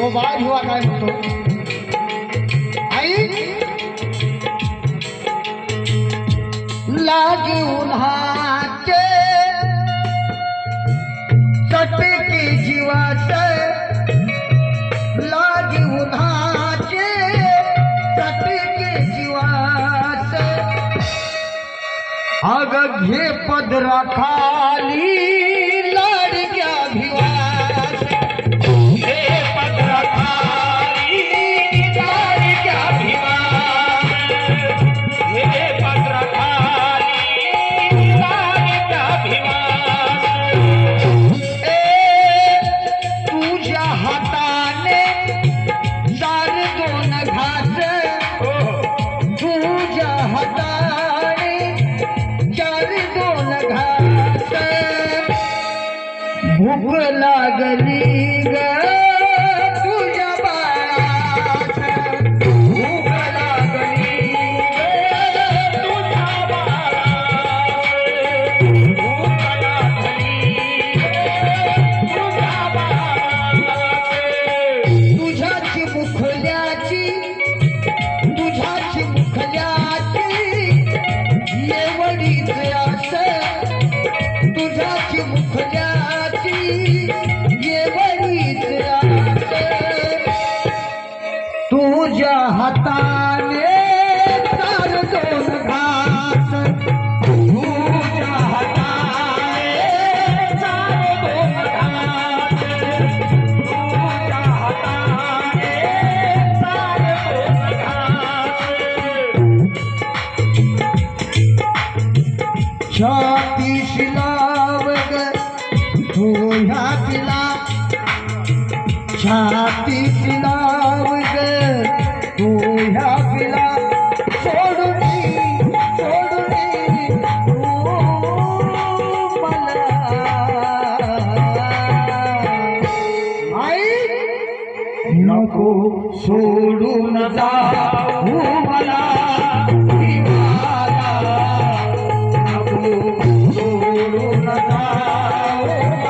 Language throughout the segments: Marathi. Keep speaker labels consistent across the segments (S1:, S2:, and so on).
S1: स्वभाव हुआ काय तो आई लाग उन्हाचे सटके जीवाचे लाग उन्हाचे पद जीवाचे
S2: ली
S1: छाती शिलावग धोयातिला हो, छाती शिलावग धोयातिला हो, हो, नको सोडून जा.
S2: Oh,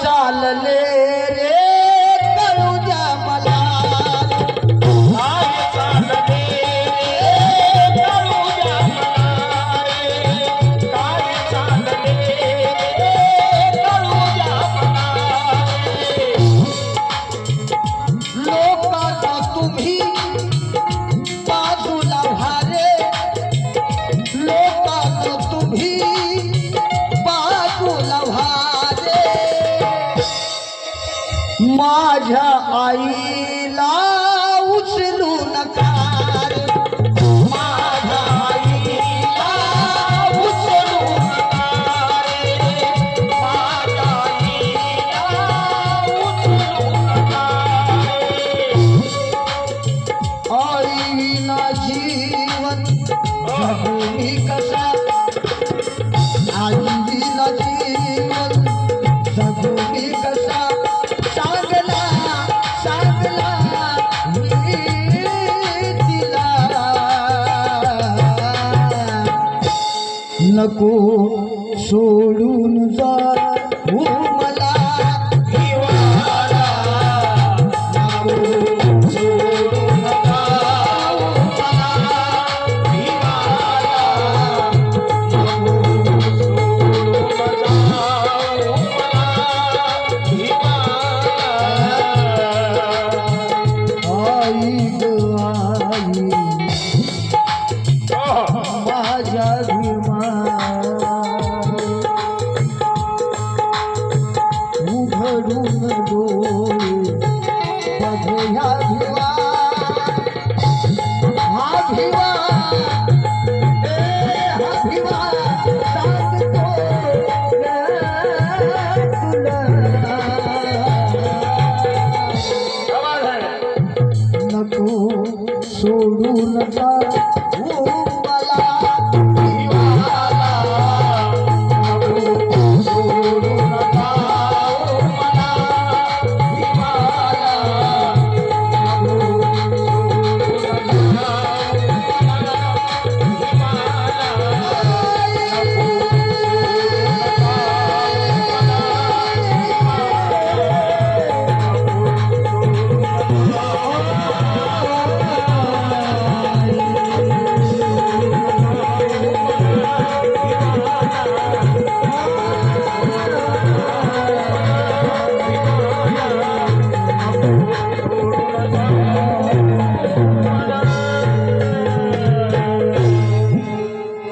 S1: काय चालले माझ्या आईला નકુ સોડું ಊರುಲದ